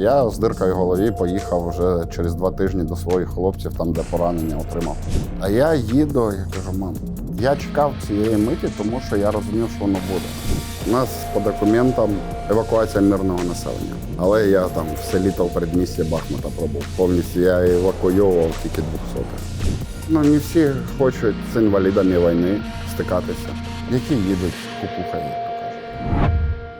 Я з диркою в голові поїхав вже через два тижні до своїх хлопців, там де поранення отримав. А я їду, я кажу, мам, я чекав цієї миті, тому що я розумів, що воно буде. У нас по документам евакуація мирного населення. Але я там все літо в передмісті Бахмута пробув. Повністю я евакуйовував тільки 200. Ну, не всі хочуть з інвалідами війни стикатися, які їдуть кажуть.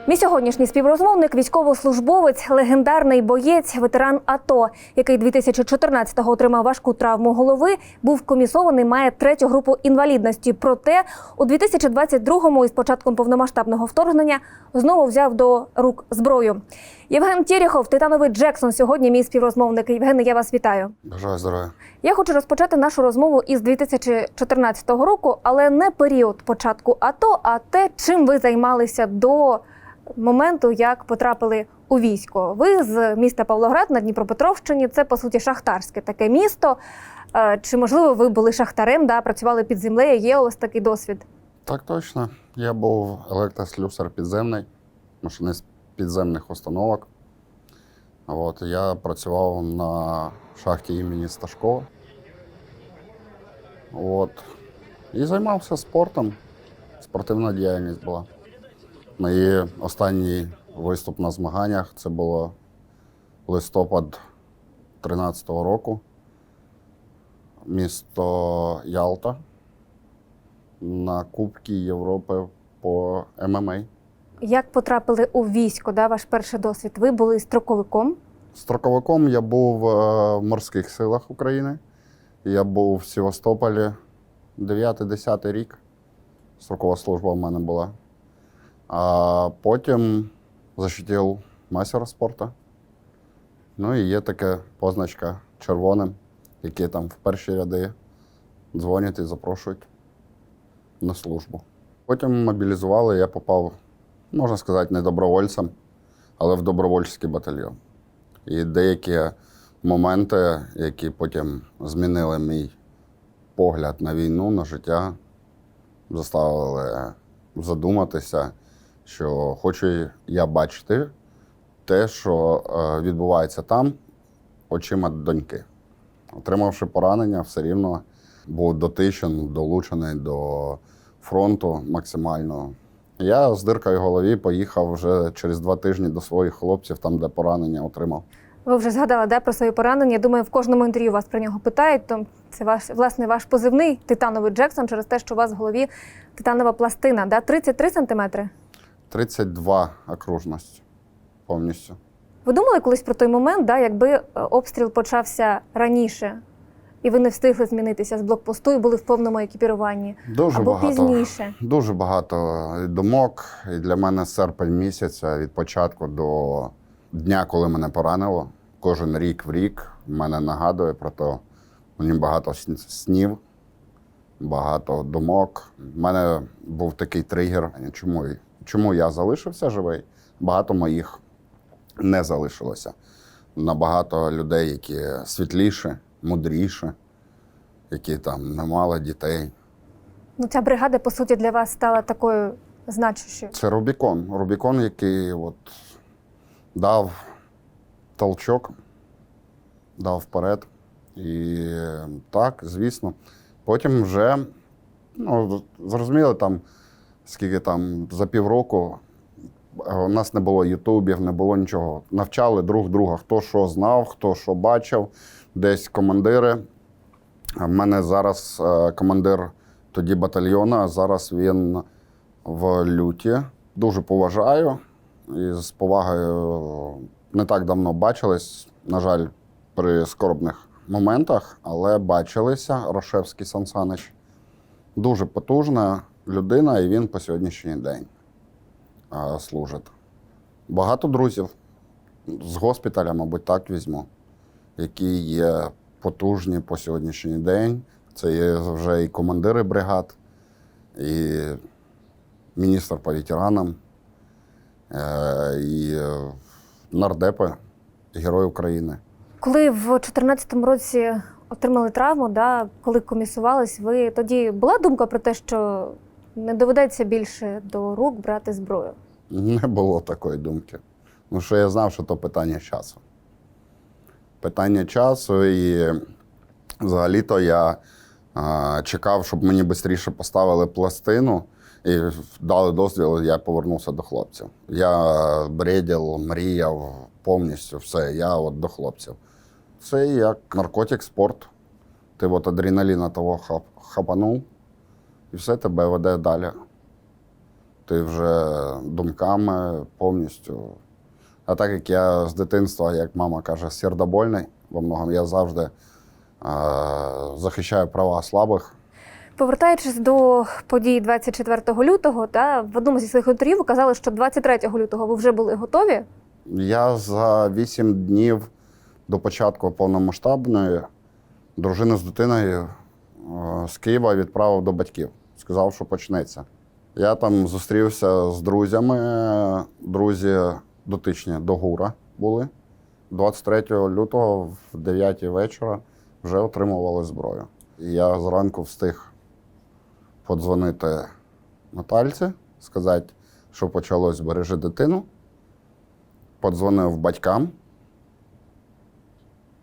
Мій сьогоднішній співрозмовник, військовослужбовець, легендарний боєць, ветеран АТО, який 2014-го отримав важку травму голови, був комісований, має третю групу інвалідності. Проте у 2022-му, із початком повномасштабного вторгнення, знову взяв до рук зброю. Євген Тєріхов, титановий Джексон, сьогодні мій співрозмовник. Євгене, я вас вітаю. Бажаю здоров'я. Я хочу розпочати нашу розмову із 2014 року, але не період початку АТО, а те, чим ви займалися до моменту, як потрапили у військо. Ви з міста Павлоград на Дніпропетровщині. Це по суті шахтарське таке місто. Е, Чи можливо ви були шахтарем, да, працювали під землею? Є у вас такий досвід? Так точно. Я був електрослюсар підземний, машинист підземних установок. От, я працював на шахті імені Сташкова. От. І займався спортом. Спортивна діяльність була. Мій останній виступ на змаганнях це було листопад 13-го року. Місто Ялта на Кубки Європи по ММА. Як потрапили у військо? Да, ваш перший досвід? Ви були строковиком. Строковиком я був е, в морських силах України. Я був в Севастополі 9-10 рік. Строкова служба в мене була. А потім защитив майстера спорту. Ну і є така позначка червоним, які там в перші ряди дзвонять і запрошують на службу. Потім мобілізували, я попав, можна сказати, не добровольцем, але в добровольчий батальйон. І деякі моменти, які потім змінили мій погляд на війну, на життя, заставили задуматися, що хочу я бачити те, що е, відбувається там, очима доньки. Отримавши поранення, все рівно був дотичен, долучений до фронту максимально. Я з диркою в голові поїхав вже через два тижні до своїх хлопців, там, де поранення отримав. Ви вже згадали да, про свої поранення. Я думаю, в кожному інтерв'ю вас про нього питають. То це ваш власне ваш позивний титановий Джексон через те, що у вас в голові титанова пластина. Да? 33 сантиметри. 32 окружності повністю. Ви думали колись про той момент, да, якби е, обстріл почався раніше, і ви не встигли змінитися з блокпосту і були в повному екіпіруванні? Дуже Або багато. пізніше. Дуже багато думок. І для мене серпень місяця від початку до дня, коли мене поранило, кожен рік в рік мене нагадує про те, мені багато сн- снів, багато думок. У мене був такий тригер. Чому, чому я залишився живий? Багато моїх не залишилося. Набагато людей, які світліші, мудріші, які там не мали дітей. Ну, ця бригада, по суті, для вас стала такою значущою. Це Рубікон. Рубікон, який от дав толчок, дав вперед. І так, звісно. Потім вже, ну, зрозуміло, там, скільки там за півроку е, у нас не було ютубів, не було нічого. Навчали друг друга, хто що знав, хто що бачив, десь командири. У мене зараз е, командир тоді батальйону, а зараз він в люті. Дуже поважаю і з повагою не так давно бачились. На жаль, при скорбних моментах, але бачилися. Рошевський Сан Санич дуже потужна людина, і він по сьогоднішній день а, служить. Багато друзів з госпіталя, мабуть, так візьму, які є потужні по сьогоднішній день. Це є вже і командири бригад, і міністр по ветеранам, е, і е, нардепи, Герой України. Коли в 2014 році отримали травму, да, коли комісувались, ви тоді була думка про те, що не доведеться більше до рук брати зброю? Не було такої думки. Ну що я знав, що то питання часу. питання часу. І взагалі-то я а, чекав, щоб мені швидше поставили пластину і дали дозвіл, я повернувся до хлопців. Я бредів, мріяв повністю все. Я от до хлопців. Це як наркотик, спорт. Ти от адреналіна того хап, хапанув, і все тебе веде далі. Ти вже думками повністю. А так як я з дитинства, як мама каже, сердобольний во многому, я завжди е, захищаю права слабих. Повертаючись до подій 24 лютого, та в одному зі своїх інтерв'ю ви казали, що 23 лютого ви вже були готові. Я за вісім днів до початку повномасштабної дружину з дитиною з Києва відправив до батьків. Сказав, що почнеться. Я там зустрівся з друзями. Друзі дотичні до ГУРа були. 23 лютого в 9 вечора вже отримували зброю. Я зранку встиг подзвонити Натальці, сказати, що почалось бережи дитину. Подзвонив батькам,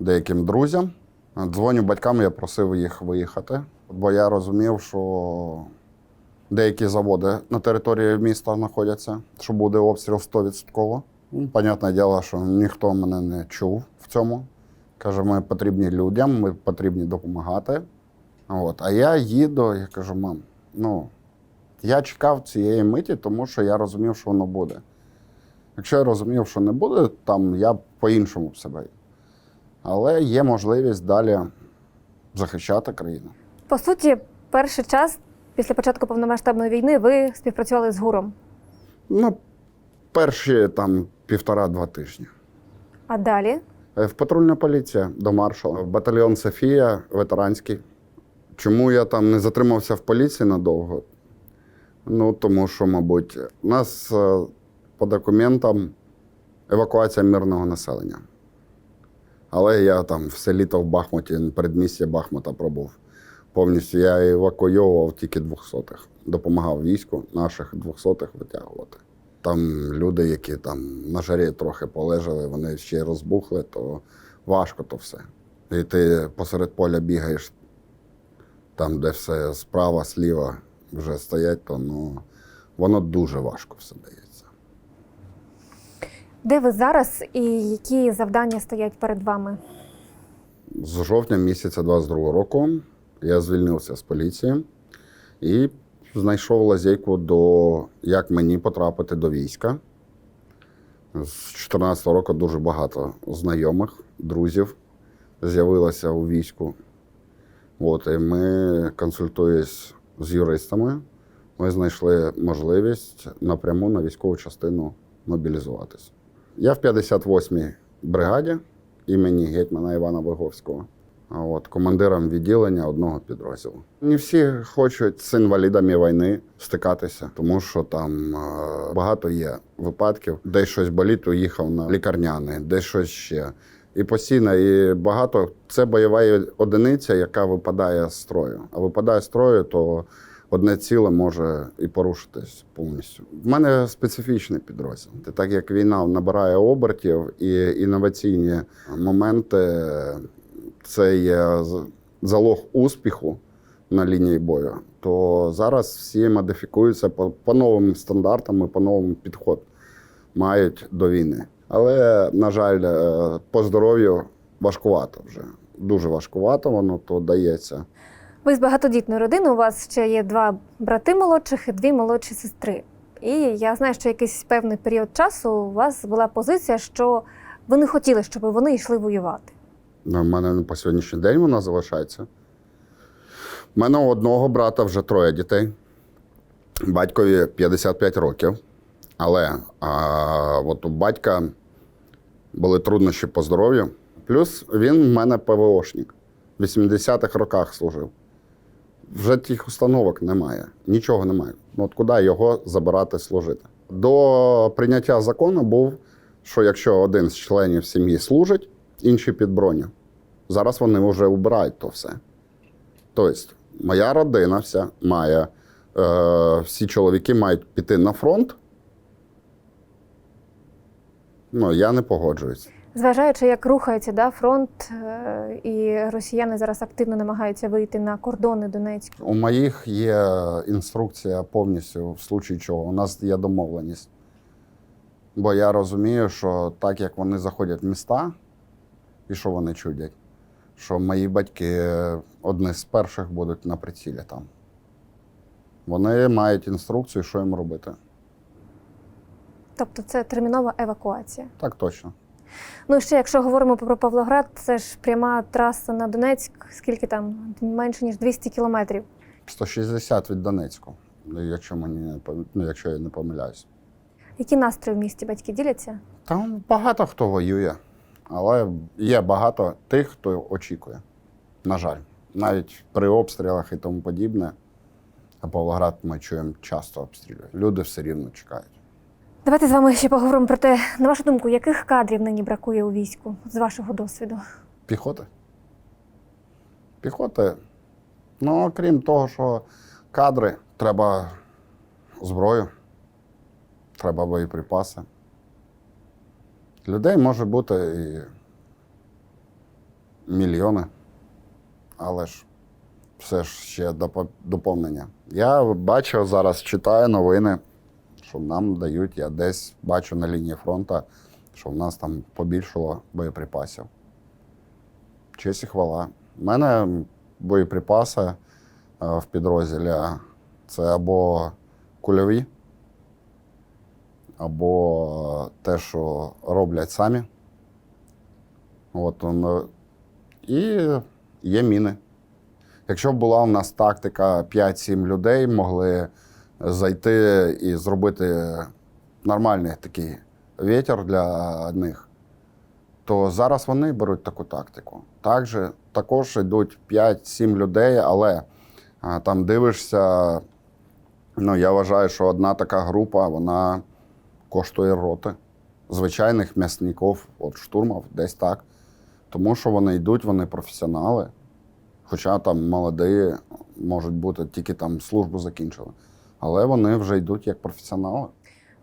деяким друзям. Дзвоню батькам, я просив їх виїхати, бо я розумів, що деякі заводи на території міста знаходяться, що буде обстріл 100%. Ну, понятне діло, що ніхто мене не чув в цьому. Каже, ми потрібні людям, ми потрібні допомагати. От. А я їду, я кажу, мам, ну, я чекав цієї миті, тому що я розумів, що воно буде. Якщо я розумів, що не буде, там я по-іншому б себе. Але є можливість далі захищати країну. По суті, перший час після початку повномасштабної війни ви співпрацювали з ГУРом. Ну, перші там півтора-два тижні. А далі Е, В патрульна поліція до маршала, в батальйон Софія, ветеранський. Чому я там не затримався в поліції надовго? Ну, тому що, мабуть, у нас е, по документам евакуація мирного населення. Але я там все літо в Бахмуті, передмістя Бахмута пробув. Повністю я евакуйовував тільки двохсотих. Допомагав війську наших двохсотих витягувати. Там люди, які там на жарі трохи полежали, вони ще й розбухли, то важко то все. І ти посеред поля бігаєш, там, де все справа, сліва вже стоять, то ну, воно дуже важко все дається. де ви зараз і які завдання стоять перед вами? З жовтня місяця 22 року я звільнився з поліції і знайшов лазейку до як мені потрапити до війська. З 2014 року дуже багато знайомих, друзів з'явилося у війську. От, і ми, консультуючись з юристами, ми знайшли можливість напряму на військову частину мобілізуватися. Я в 58-й бригаді імені гетьмана Івана Виговського, а от, командиром відділення одного підрозділу. Не всі хочуть з інвалідами війни стикатися, тому що там е, багато є випадків, де щось болить, уїхав на лікарняний, де щось ще. І постійно, і багато це бойова одиниця, яка випадає з строю. А випадає з строю, то одне ціле може і порушитись повністю. В мене специфічний підрозділ. Так як війна набирає обертів і інноваційні моменти, це є залог успіху на лінії бою, то зараз всі модифікуються по, по новим стандартам і по новому підход мають до війни. Але, на жаль, е, по здоров'ю важкувато вже. Дуже важкувато воно то дається. Ви з багатодітної родини. У вас ще є два брати молодших і дві молодші сестри. І я знаю, що якийсь певний період часу у вас була позиція, що ви не хотіли, щоб вони йшли воювати. У мене по сьогоднішній день вона залишається. У мене у одного брата вже троє дітей. Батькові 55 років. Але а, от у батька були труднощі по здоров'ю. Плюс він в мене ПВОшник. В 80-х роках служив. Вже тих установок немає, нічого немає. Ну от куди його забирати служити? До прийняття закону був, що якщо один з членів сім'ї служить, інший під броню. Зараз вони вже убирають то все. Тобто, моя родина вся має, е, всі чоловіки мають піти на фронт. Ну, я не погоджуюсь. Зважаючи, як рухається да, фронт, е, і росіяни зараз активно намагаються вийти на кордони Донецька. У моїх є інструкція повністю, в случаї чого. У нас є домовленість. Бо я розумію, що так як вони заходять в міста, і що вони чудять, що мої батьки одні з перших будуть на прицілі там. Вони мають інструкцію, що їм робити. Тобто це термінова евакуація. Так точно. Ну і ще, якщо говоримо про Павлоград, це ж пряма траса на Донецьк, скільки там менше ніж 200 кілометрів. 160 від Донецьку, якщо мені ну, якщо я не помиляюсь. Які настрої в місті батьки діляться? Там багато хто воює, але є багато тих, хто очікує. На жаль, навіть при обстрілах і тому подібне, а Павлоград ми чуємо часто обстрілюють. Люди все рівно чекають. Давайте з вами ще поговоримо про те, на вашу думку, яких кадрів нині бракує у війську з вашого досвіду? Піхоти. Піхоти. Ну, окрім того, що кадри, треба зброю, треба боєприпаси. Людей може бути і мільйони, але ж все ж ще доповнення. Я бачу зараз, читаю новини, що нам дають, я десь бачу на лінії фронту, що в нас там побільшало боєприпасів. Честь і хвала. У мене боєприпаси е, в підрозділі це або кульові, або те, що роблять самі. От, і є міни. Якщо була у нас тактика 5-7 людей, могли зайти і зробити нормальний такий вітер для них, то зараз вони беруть таку тактику. Також, також йдуть 5-7 людей, але там дивишся, ну я вважаю, що одна така група вона коштує роти звичайних м'ясників, от штурмів, десь так. Тому що вони йдуть, вони професіонали. Хоча там молоді, можуть бути, тільки там службу закінчили. Але вони вже йдуть як професіонали.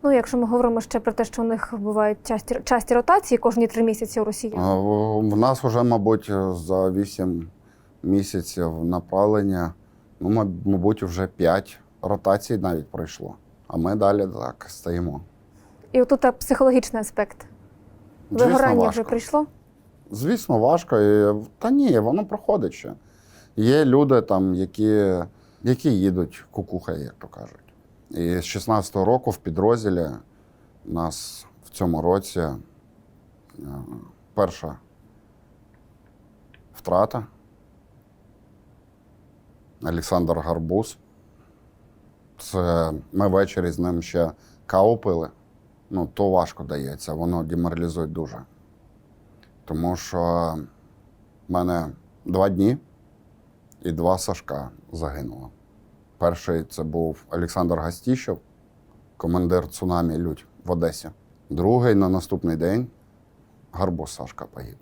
Ну, якщо ми говоримо ще про те, що у них бувають часті, часті ротації кожні три місяці у Росії. В- нас вже, мабуть, за 8 місяців направлення, ну, ма- мабуть, вже 5 ротацій навіть пройшло. А ми далі так стоїмо. І отут та психологічний аспект. Звісно, Вигорання важко. вже прийшло. Звісно, важко. І, та ні, воно проходить ще. Є люди, там, які, які їдуть кукухай, як то кажуть. І з 16-го року в підрозділі у нас в цьому році е, перша втрата. Олександр Гарбуз. Це ми ввечері з ним ще каву пили. Ну, то важко дається, воно деморалізує дуже. Тому що в мене два дні і два Сашка загинуло. Перший це був Олександр Гастіщев, командир цунамі Людь в Одесі. Другий на наступний день Гарбуз Сашка погиб.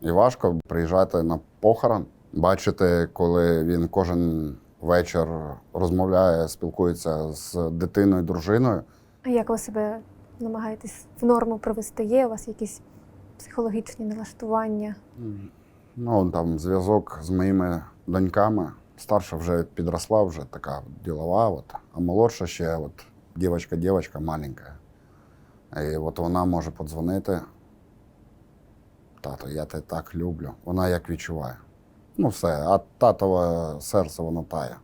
І важко приїжджати на похорон, бачити, коли він кожен вечір розмовляє, спілкується з дитиною, дружиною. А як ви себе намагаєтесь в норму привести? Є у вас якісь психологічні налаштування? Ну, там зв'язок з моїми доньками. Старша вже підросла, вже така ділова, от, а молодша ще от, дівчинка-дівчинка маленька. І от вона може подзвонити. Тато, я тебе так люблю. Вона як відчуває. Ну, все, а татове серце воно тає.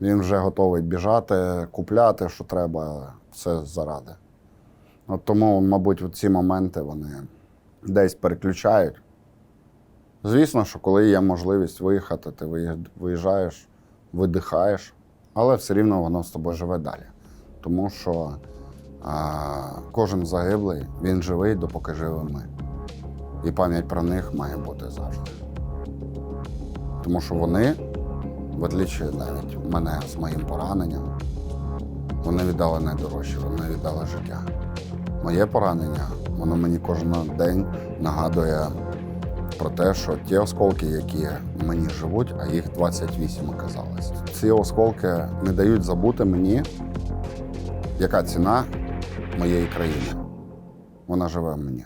Він вже готовий біжати, купляти, що треба, все заради. От тому, мабуть, ці моменти вони десь переключають. Звісно, що коли є можливість виїхати, ти виїжджаєш, видихаєш, але все рівно воно з тобою живе далі. Тому що а, кожен загиблий, він живий, допоки живемо ми. І пам'ять про них має бути завжди. Тому що вони, в отличие навіть мене з моїм пораненням, вони віддали найдорожче, вони віддали життя. Моє поранення, воно мені кожен день нагадує про те, що ті осколки, які мені живуть, а їх 28 оказалось. Ці осколки не дають забути мені, яка ціна моєї країни. Вона живе в мені.